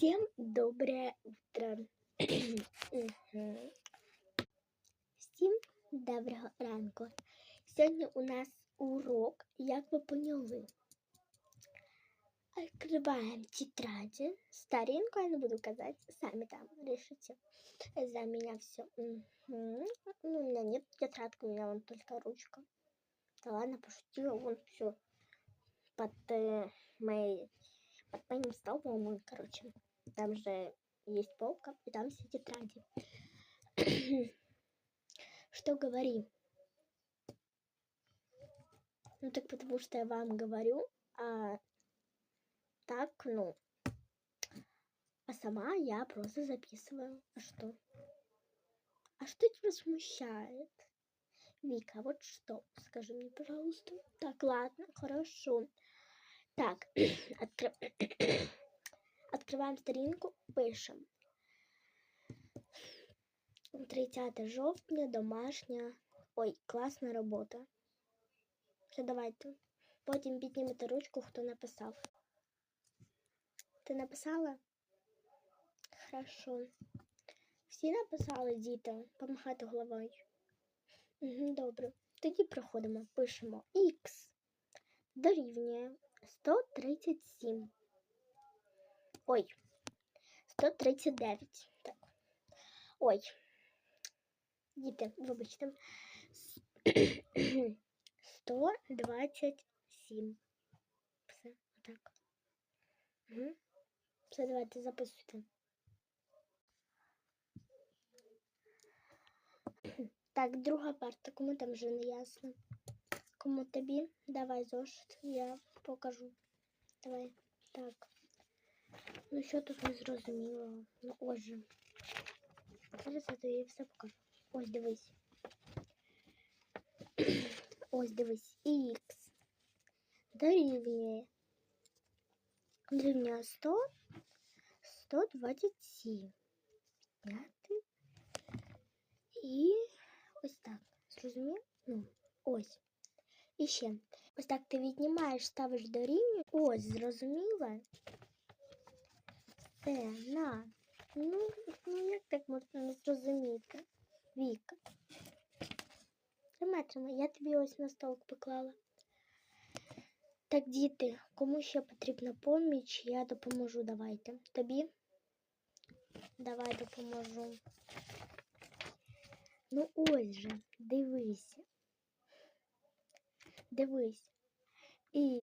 Всем доброе утро. Всім доброго ранку. Сьогодні у нас урок, як ви поняли. Открываем тетради. Старинку я не буду казать, сами там решите. За меня все. Ну, у меня нет тетрадки, у меня вон только ручка. Да ладно, пошутила, вон все под э, моей под моим столбом, короче, там же есть полка, и там все тетради. Что говори? Ну так потому что я вам говорю, а так, ну, а сама я просто записываю. А что? А что тебя смущает? Вика, вот что? Скажи мне, пожалуйста. Так, ладно, хорошо. Так, откры... открываем сторінку, пишемо. 30 жовтня, домашня. Ой, класна робота. Все, давайте. Потім піднімете ручку, хто написав. Ти написала? Хорошо. Всі написали, діти, помахати головою. Угу, добре. Тоді проходимо, пишемо Х дорівнює 137. Ой, 139. Так. Ой. Діти, вибачте. 127. Все, отак. Угу. Все, давайте записуйте. Так, друга парта, кому там вже не ясно. Кому тобі? Давай зошит, я покажу. Давай. Так. Ну що тут не зрозуміло? Ну ось же. Зараз я тобі все покажу. Ось дивись. Ось дивись. Х дорівнює. Дорівнює 100, 127. П'ятий. І ось так. Зрозумів? Ну, ось. І ще. Ось так ти віднімаєш, ставиш до рівня. Ось, зрозуміла? Це на. Ну, ну як так можна не зрозуміти? Віка. Тримай, я тобі ось на стол поклала. Так, діти, кому ще потрібна поміч, я допоможу. Давайте. Тобі? Давай допоможу. Ну ось же, дивися. Дивись. І